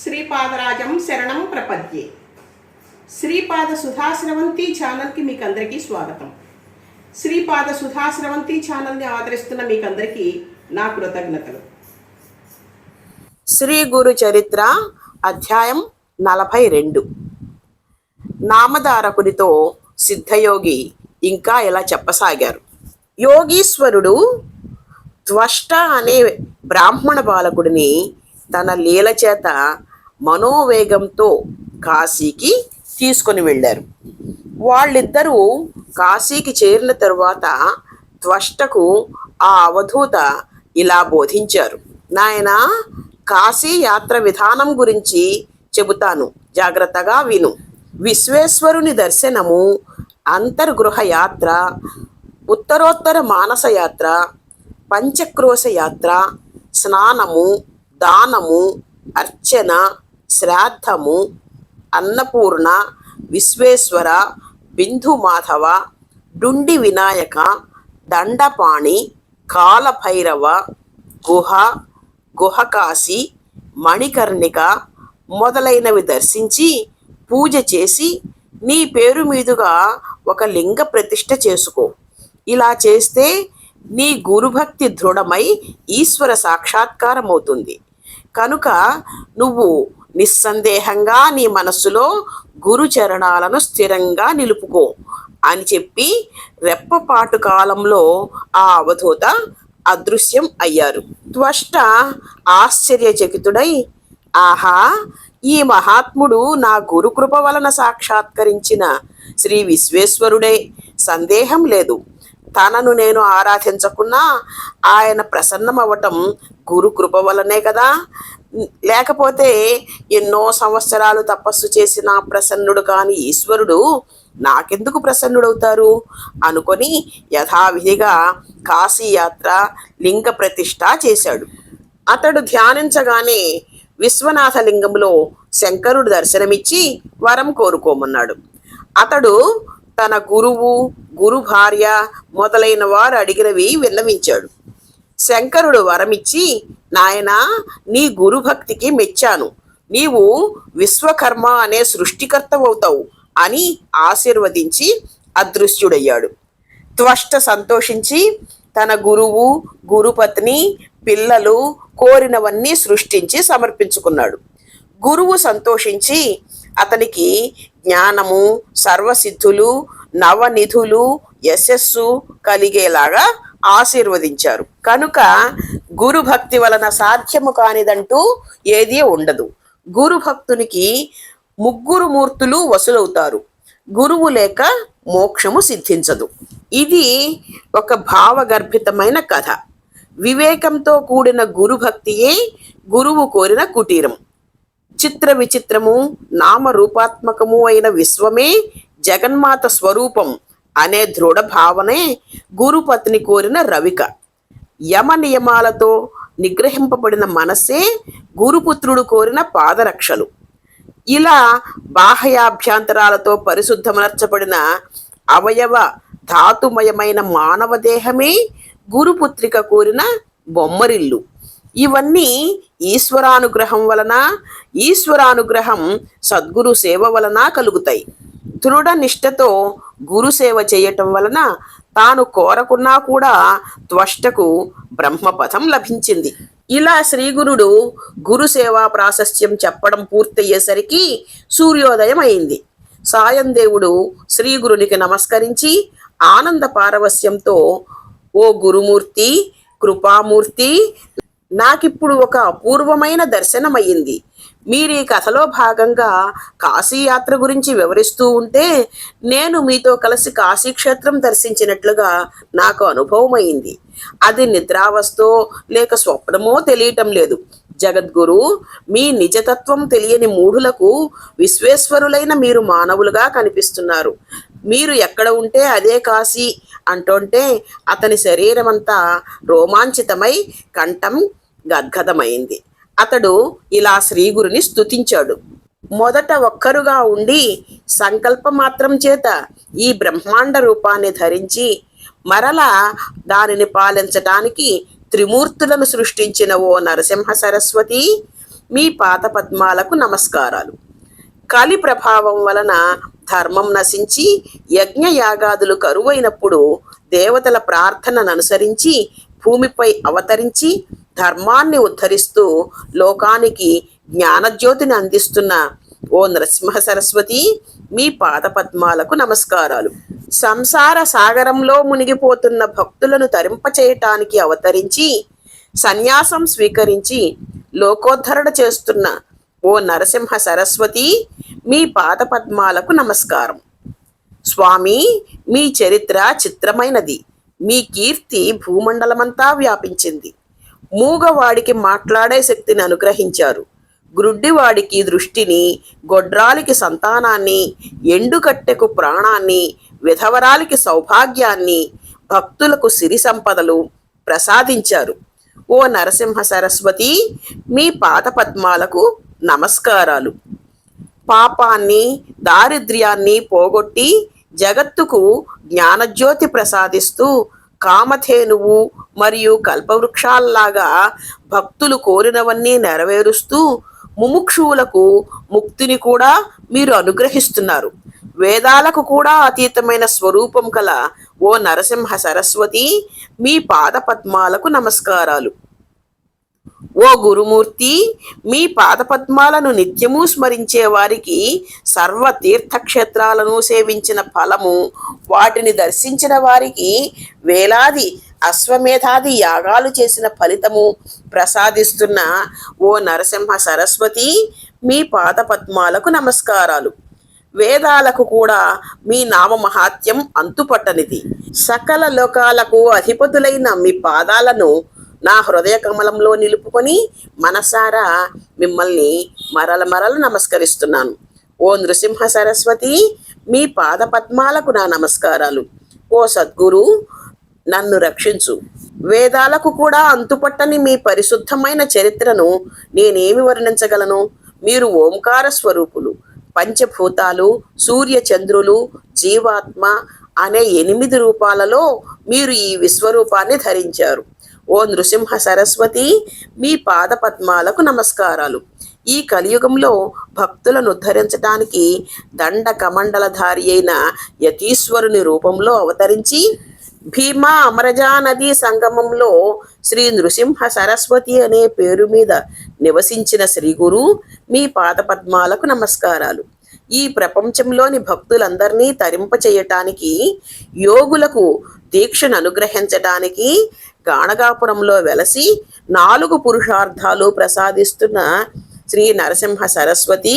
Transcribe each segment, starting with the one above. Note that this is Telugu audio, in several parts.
శ్రీపాదరాజం శరణం ప్రపద్యే. శ్రీపాద సుధాశ్రవంతి ఛానల్కి మీకు అందరికీ స్వాగతం. శ్రీపాద సుధాశ్రవంతి ఛానల్ని ఆదరిస్తున్న మీకు అందరికీ నా కృతజ్ఞతలు. శ్రీ గురు చరిత్ర అధ్యాయం నలభై రెండు. నామధారకునితో సిద్ధయోగి ఇంకా ఇలా చెప్పసాగారు? యోగీశ్వరుడు త్వష్ట అనే బ్రాహ్మణ బాలకుడిని తన లీల చేత మనోవేగంతో కాశీకి తీసుకొని వెళ్ళారు. వాళ్ళిద్దరూ కాశీకి చేరిన తరువాత త్వష్టకు ఆ అవధూత ఇలా బోధించారు. నాయనా కాశీ యాత్ర విధానం గురించి చెబుతాను. జాగ్రత్తగా విను. విశ్వేశ్వరుని దర్శనము అంతర్గృహ యాత్ర ఉత్తరోత్తర మానస యాత్ర పంచక్రోశ యాత్ర స్నానము దానము అర్చన శ్రాద్ధము అన్నపూర్ణ విశ్వేశ్వర బిందు మాధవ డుండి వినాయక దండపాణి కాలభైరవ గుహ గుహకాశి మణికర్ణిక మొదలైనవి దర్శించి పూజ చేసి నీ పేరు మీదుగా ఒక లింగ ప్రతిష్ఠ చేసుకో. ఇలా చేస్తే నీ గురుభక్తి దృఢమై ఈశ్వర సాక్షాత్కారం అవుతుంది కనుక నువ్వు నిస్సందేహంగా నీ మనస్సులో గురు చరణాలను స్థిరంగా నిలుపుకో అని చెప్పి రెప్పపాటు కాలంలో ఆ అవధూత అదృశ్యం అయ్యారు. త్వష్ట ఆశ్చర్యచకితుడై ఆహా ఈ మహాత్ముడు నా గురుకృప వలన సాక్షాత్కరించిన శ్రీ విశ్వేశ్వరుడే. సందేహం లేదు. తనను నేను ఆరాధించకున్నా ఆయన ప్రసన్నమవటం గురు కృప వలనే కదా. లేకపోతే ఎన్నో సంవత్సరాలు తపస్సు చేసిన ప్రసన్నుడు కాని ఈశ్వరుడు నాకెందుకు ప్రసన్నుడవుతారు? అనుకొని యథావిధిగా కాశీయాత్ర లింగ ప్రతిష్ఠ చేశాడు. అతడు ధ్యానించగానే విశ్వనాథ లింగంలో శంకరుడు దర్శనమిచ్చి వరం కోరుకోమన్నాడు. అతడు తన గురువు గురు భార్య మొదలైన వారు అడిగినవి విన్నవించాడు. శంకరుడు వరమిచ్చి నాయనా నీ గురుభక్తికి మెచ్చాను. నీవు విశ్వకర్మ అనే సృష్టికర్తవవుతావు అని ఆశీర్వదించి అదృశ్యుడయ్యాడు. త్వష్ట సంతోషించి తన గురువు గురుపత్ని పిల్లలు కోరినవన్నీ సృష్టించి సమర్పించుకున్నాడు. గురువు సంతోషించి అతనికి జ్ఞానము సర్వసిద్ధులు నవనిధులు యశస్సు కలిగేలాగా ఆశీర్వదించారు. కనుక గురు భక్తి వలన సాధ్యము కానిదంటూ ఏదీ ఉండదు. గురు భక్తునికి ముగ్గురు మూర్తులు వసూలవుతారు. గురువు లేక మోక్షము సిద్ధించదు. ఇది ఒక భావగర్భితమైన కథ. వివేకంతో కూడిన గురుభక్తియే గురువు కోరిన కుటీరం. చిత్ర విచిత్రము నామరూపాత్మకము అయిన విశ్వమే జగన్మాత స్వరూపం. అనే దృఢ భావనే గురుపత్ని కోరిన రవిక. యమ నియమాలతో నిగ్రహింపబడిన మనసే గురుపుత్రుడు కోరిన పాదరక్షలు. ఇలా బాహ్యాభ్యంతరాలతో పరిశుద్ధమర్చబడిన అవయవ ధాతుమయమైన మానవ దేహమే గురుపుత్రిక కోరిన బొమ్మరిల్లు. ఇవన్నీ ఈశ్వరానుగ్రహం వలన ఈశ్వరానుగ్రహం సద్గురు సేవ వలన కలుగుతాయి. దృఢ నిష్ఠతో గురు సేవ చేయటం వలన తాను కోరకున్నా కూడా త్వష్టకు బ్రహ్మపథం లభించింది. ఇలా శ్రీగురుడు గురు సేవా ప్రాశస్త్యం చెప్పడం పూర్తయ్యేసరికి సూర్యోదయం అయింది సాయం దేవుడు శ్రీగురునికి నమస్కరించి ఆనంద పారవస్యంతో ఓ గురుమూర్తి కృపామూర్తి నాకిప్పుడు ఒక అపూర్వమైన దర్శనమయ్యింది. మీరు ఈ కథలో భాగంగా కాశీయాత్ర గురించి వివరిస్తూ ఉంటే నేను మీతో కలిసి కాశీక్షేత్రం దర్శించినట్లుగా నాకు అనుభవమైంది. అది నిద్రావస్థో లేక స్వప్నమో తెలియటం లేదు. జగద్గురు మీ నిజతత్వం తెలియని మూఢులకు విశ్వేశ్వరులైన మీరు మానవులుగా కనిపిస్తున్నారు. మీరు ఎక్కడ ఉంటే అదే కాశీ అంటుంటే అతని శరీరమంతా రోమాంచితమై కంఠం గద్గదమైంది. అతడు ఇలా శ్రీగురుని స్తుతించాడు. మొదట ఒక్కరుగా ఉండి సంకల్ప మాత్రం చేత ఈ బ్రహ్మాండ రూపాన్ని ధరించి మరలా దానిని పాలించటానికి త్రిమూర్తులను సృష్టించిన ఓ నరసింహ సరస్వతి మీ పాత పద్మాలకు నమస్కారాలు. కలి ప్రభావం వలన ధర్మం నశించి యజ్ఞ యాగాదులు కరువైనప్పుడు దేవతల ప్రార్థనను అనుసరించి భూమిపై అవతరించి ధర్మాన్ని ఉద్ధరిస్తూ లోకానికి జ్ఞానజ్యోతిని అందిస్తున్న ఓ నరసింహ సరస్వతి మీ పాద పద్మాలకు నమస్కారాలు. సంసార సాగరంలో మునిగిపోతున్న భక్తులను తరింపచేయటానికి అవతరించి సన్యాసం స్వీకరించి లోకోద్ధరణ చేస్తున్న ఓ నరసింహ సరస్వతి మీ పాద పద్మాలకు నమస్కారం. స్వామి మీ చరిత్ర చిత్రమైనది. మీ కీర్తి భూమండలమంతా వ్యాపించింది. మూగవాడికి మాట్లాడే శక్తిని అనుగ్రహించారు. గ్రుడ్డివాడికి దృష్టిని గొడ్రాలికి సంతానాన్ని ఎండుకట్టెకు ప్రాణాన్ని విధవరాలికి సౌభాగ్యాన్ని భక్తులకు సిరి సంపదలు ప్రసాదించారు. ఓ నరసింహ సరస్వతి మీ పాదపద్మాలకు నమస్కారాలు. పాపాన్ని దారిద్ర్యాన్ని పోగొట్టి జగత్తుకు జ్ఞానజ్యోతి ప్రసాదిస్తూ కామధేనువు మరియు కల్పవృక్షాల్లాగా భక్తులు కోరినవన్నీ నెరవేరుస్తూ ముముక్షువులకు ముక్తిని కూడా మీరు అనుగ్రహిస్తున్నారు. వేదాలకు కూడా అతీతమైన స్వరూపం కల ఓ నరసింహ సరస్వతి మీ పాద పద్మాలకు నమస్కారాలు. ఓ గురుమూర్తి మీ పాదపద్మాలను నిత్యము స్మరించే వారికి సర్వ తీర్థక్షేత్రాలను సేవించిన ఫలము వాటిని దర్శించిన వారికి వేలాది అశ్వమేధాది యాగాలు చేసిన ఫలితము ప్రసాదిస్తున్న ఓ నరసింహ సరస్వతి మీ పాదపద్మాలకు నమస్కారాలు. వేదాలకు కూడా మీ నామ మహాత్యం అంతుపట్టనిది. సకల లోకాలకు అధిపతులైన మీ పాదాలను నా హృదయ కమలంలో నిలుపుకొని మనసారా మిమ్మల్ని మరల మరల నమస్కరిస్తున్నాను. ఓ నృసింహ సరస్వతి మీ పాద పద్మాలకు నా నమస్కారాలు. ఓ సద్గురు నన్ను రక్షించు. వేదాలకు కూడా అంతుపట్టని మీ పరిశుద్ధమైన చరిత్రను నేనేమి వర్ణించగలను? మీరు ఓంకార స్వరూపులు పంచభూతాలు సూర్య చంద్రులు జీవాత్మ అనే ఎనిమిది రూపాలలో మీరు ఈ విశ్వరూపాన్ని ధరించారు. ఓ నృసింహ సరస్వతి మీ పాద పద్మాలకు నమస్కారాలు. ఈ కలియుగంలో భక్తులను ఉద్ధరించడానికి దండ కమండలధారి అయిన యతీశ్వరుని రూపంలో అవతరించి భీమా అమరజా నదీ సంగమంలో శ్రీ నృసింహ సరస్వతి అనే పేరు మీద నివసించిన శ్రీ గురు మీ పాద పద్మాలకు నమస్కారాలు. ఈ ప్రపంచంలోని భక్తులందరినీ తరింపచేయటానికి యోగులకు దీక్షను అనుగ్రహించటానికి గాణగాపురంలో వెలసి నాలుగు పురుషార్థాలు ప్రసాదిస్తున్న శ్రీ నరసింహ సరస్వతి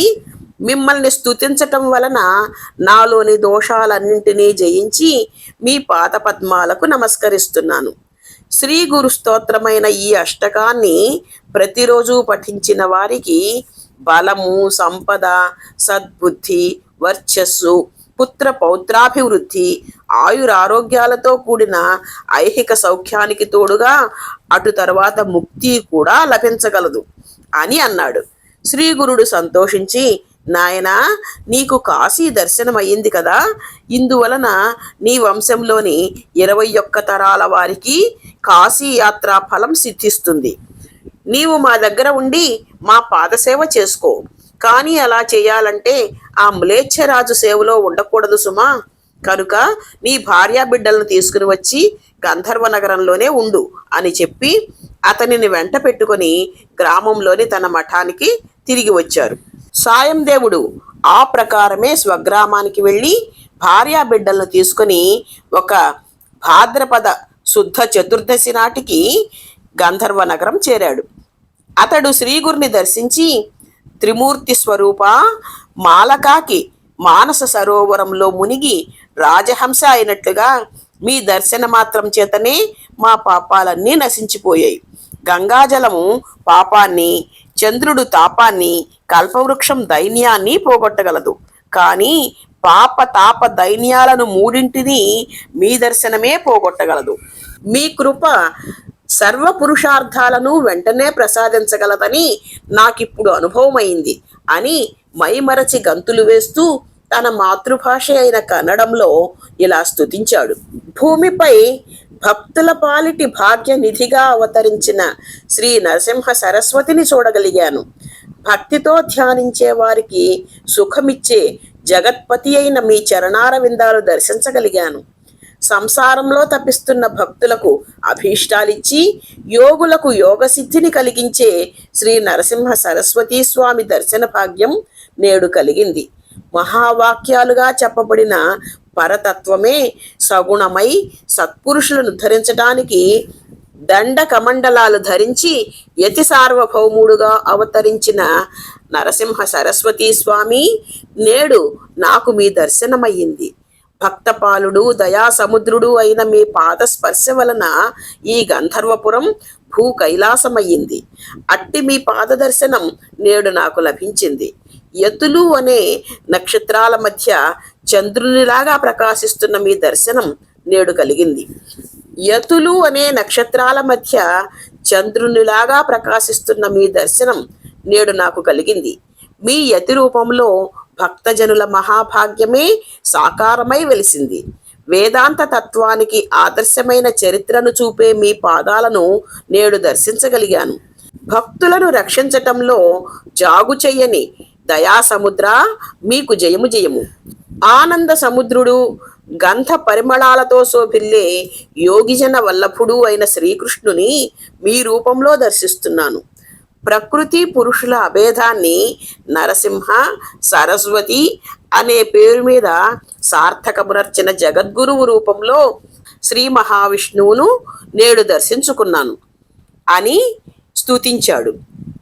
మిమ్మల్ని స్తుతించటం వలన నాలోని దోషాలన్నింటినీ జయించి మీ పాత పద్మాలకు నమస్కరిస్తున్నాను. శ్రీ గురు స్తోత్రమైన ఈ అష్టకాన్ని ప్రతిరోజు పఠించిన వారికి బలము సంపద సద్బుద్ధి వర్చస్సు పుత్ర పౌత్రాభివృద్ధి ఆయురారోగ్యాలతో కూడిన ఐహిక సౌఖ్యానికి తోడుగా అటు తర్వాత ముక్తి కూడా లభించగలదు అని అన్నాడు. శ్రీ గురుడు సంతోషించి నాయనా నీకు కాశీ దర్శనం అయ్యింది కదా. ఇందువలన నీ వంశంలోని ఇరవై ఒక్క తరాల వారికి కాశీ యాత్రా ఫలం సిద్ధిస్తుంది. నీవు మా దగ్గర ఉండి మా పాదసేవ చేసుకో. కానీ అలా చేయాలంటే ఆ మ్లేచ్ఛరాజు సేవలో ఉండకూడదు సుమా. కనుక నీ భార్యా బిడ్డలను తీసుకుని వచ్చి గంధర్వ నగరంలోనే ఉండు అని చెప్పి అతనిని వెంట పెట్టుకొని గ్రామంలోని తన మఠానికి తిరిగి వచ్చారు. సాయం దేవుడు ఆ ప్రకారమే స్వగ్రామానికి వెళ్ళి భార్యా బిడ్డలను తీసుకొని ఒక భాద్రపద శుద్ధ చతుర్దశి నాటికి గంధర్వ నగరం చేరాడు. అతడు శ్రీగురిని దర్శించి త్రిమూర్తి స్వరూప మాలకాకి మానస సరోవరంలో మునిగి రాజహంస అయినట్లుగా మీ దర్శన మాత్రం చేతనే మా పాపాలన్నీ నశించిపోయాయి. గంగాజలము పాపాన్ని చంద్రుడు తాపాన్ని కల్పవృక్షం దైన్యాన్ని పోగొట్టగలదు. కానీ పాప తాప దైన్యాలను మూడింటిని మీ దర్శనమే పోగొట్టగలదు. మీ కృప సర్వ పురుషార్థాలను వెంటనే ప్రసాదించగలదని నాకిప్పుడు అనుభవమైంది అని మైమరచి గంతులు వేస్తూ తన మాతృభాష అయిన కన్నడంలో ఇలా స్తుతించాడు. భూమిపై భక్తుల పాలిటి భాగ్య నిధిగా అవతరించిన శ్రీ నరసింహ సరస్వతిని చూడగలిగాను. భక్తితో ధ్యానించే వారికి సుఖమిచ్చే జగత్పతి అయిన మీ చరణార విందాలు దర్శించగలిగాను. సంసారంలో తపిస్తున్న భక్తులకు అభీష్టాలిచ్చి యోగులకు యోగసిద్ధిని కలిగించే శ్రీ నరసింహ సరస్వతీ స్వామి దర్శన భాగ్యం నేడు కలిగింది. మహావాక్యాలుగా చెప్పబడిన పరతత్వమే సగుణమై సత్పురుషులను ధరించడానికి దండ కమండలాలు ధరించి యతి సార్వభౌముడుగా అవతరించిన నరసింహ సరస్వతీ స్వామి నేడు నాకు మీ దర్శనమయ్యింది. భక్తపాలుడు దయా సముద్రుడు అయిన మీ పాద స్పర్శ వలన ఈ గంధర్వపురం భూ కైలాసమయ్యింది అట్టి మీ పాద దర్శనం నేడు నాకు లభించింది. యతులు అనే నక్షత్రాల మధ్య చంద్రునిలాగా ప్రకాశిస్తున్న మీ దర్శనం నేడు కలిగింది. యతులు అనే నక్షత్రాల మధ్య చంద్రునిలాగా ప్రకాశిస్తున్న మీ దర్శనం నేడు నాకు కలిగింది. మీ యతి రూపంలో భక్తజనుల మహాభాగ్యమే సాకారమై వెలిసింది. వేదాంత తత్వానికి ఆదర్శమైన చరిత్రను చూపే మీ పాదాలను నేడు దర్శించగలిగాను. భక్తులను రక్షించటంలో జాగు చెయ్యని దయా సముద్ర మీకు జయము జయము. ఆనంద సముద్రుడు గంధ పరిమళాలతో శోభిల్లే యోగిజన వల్లభుడు అయిన శ్రీకృష్ణుని మీ రూపంలో దర్శిస్తున్నాను. ప్రకృతి పురుషుల అభేదాన్ని నరసింహ సరస్వతి అనే పేరు మీద సార్థకమునర్చిన జగద్గురువు రూపంలో శ్రీ మహావిష్ణువును నేడు దర్శించుకున్నాను అని స్తుతించాడు.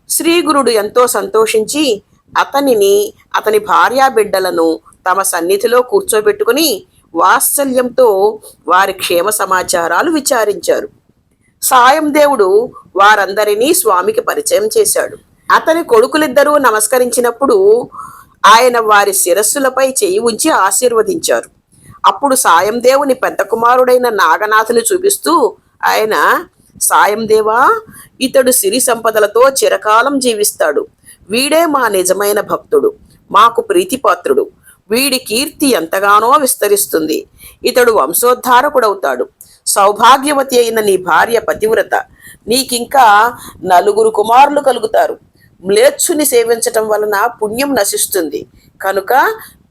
శ్రీగురుడు ఎంతో సంతోషించి అతనిని అతని భార్యా బిడ్డలను తమ సన్నిధిలో కూర్చోబెట్టుకుని వాత్సల్యంతో వారి క్షేమ సమాచారాలు విచారించారు. సాయం దేవుడు వారందరినీ స్వామికి పరిచయం చేశాడు. అతని కొడుకులిద్దరూ నమస్కరించినప్పుడు ఆయన వారి శిరస్సులపై చేయి ఉంచి ఆశీర్వదించారు. అప్పుడు సాయం దేవుని పెద్ద కుమారుడైన నాగనాథుని చూపిస్తూ ఆయన సాయం దేవా ఇతడు సిరి సంపదలతో చిరకాలం జీవిస్తాడు. వీడే మా నిజమైన భక్తుడు మాకు ప్రీతిపాత్రుడు. వీడి కీర్తి ఎంతగానో విస్తరిస్తుంది. ఇతడు వంశోద్ధారకుడవుతాడు. సౌభాగ్యవతి అయిన నీ భార్య పతివ్రత. నీకింకా నలుగురు కుమారులు కలుగుతారు. మ్లేచ్చుని సేవించటం వలన పుణ్యం నశిస్తుంది. కనుక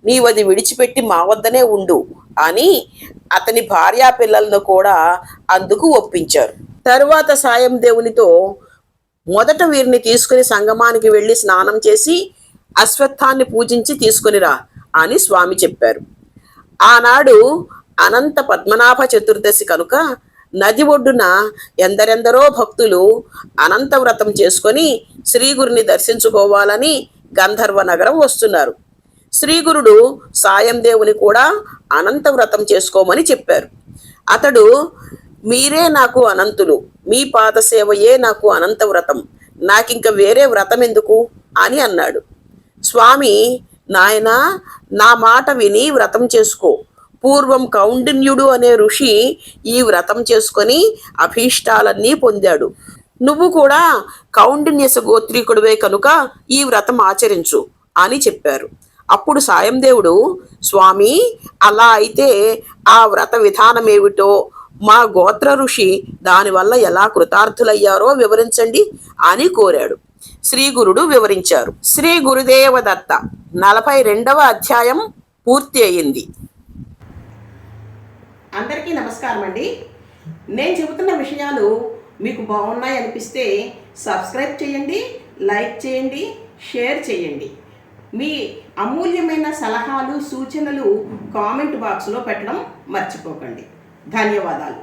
నీవది విడిచిపెట్టి మా వద్దనే ఉండు అని అతని భార్యా పిల్లలను కూడా అందుకు ఒప్పించారు. తరువాత సాయం దేవునితో మొదట వీరిని తీసుకుని సంగమానికి వెళ్ళి స్నానం చేసి అశ్వత్థాన్ని పూజించి తీసుకునిరా అని స్వామి చెప్పారు. ఆనాడు అనంత పద్మనాభ చతుర్దశి కనుక నది ఒడ్డున ఎందరెందరో భక్తులు అనంత వ్రతం చేసుకొని శ్రీగురుని దర్శించుకోవాలని గంధర్వ నగరం వస్తున్నారు. శ్రీగురుడు సాయం దేవుని కూడా అనంత వ్రతం చేసుకోమని చెప్పారు. అతడు మీరే నాకు అనంతులు మీ పాత సేవయే నాకు అనంత వ్రతం నాకింక వేరే వ్రతం ఎందుకు? అని అన్నాడు. స్వామి నాయనా నా మాట విని వ్రతం చేసుకో పూర్వం కౌండిన్యుడు అనే ఋషి ఈ వ్రతం చేసుకొని అభీష్టాలన్నీ పొందాడు. నువ్వు కూడా కౌండిన్యస గోత్రీకుడివే కనుక ఈ వ్రతం ఆచరించు అని చెప్పారు. అప్పుడు సాయందేవుడు స్వామి అలా అయితే ఆ వ్రత విధానం ఏమిటో మా గోత్ర ఋషి దానివల్ల ఎలా కృతార్థులయ్యారో వివరించండి అని కోరాడు. శ్రీ గురుడు వివరించారు. శ్రీ గురుదేవ దత్త నలభై రెండవ అధ్యాయం పూర్తి అయింది అందరికీ నమస్కారం అండి. నేను చెబుతున్న విషయాలు మీకు బాగున్నాయి అనిపిస్తే సబ్స్క్రైబ్ చేయండి లైక్ చేయండి షేర్ చేయండి. మీ అమూల్యమైన సలహాలు సూచనలు కామెంట్ బాక్స్లో పెట్టడం మర్చిపోకండి. ధన్యవాదాలు.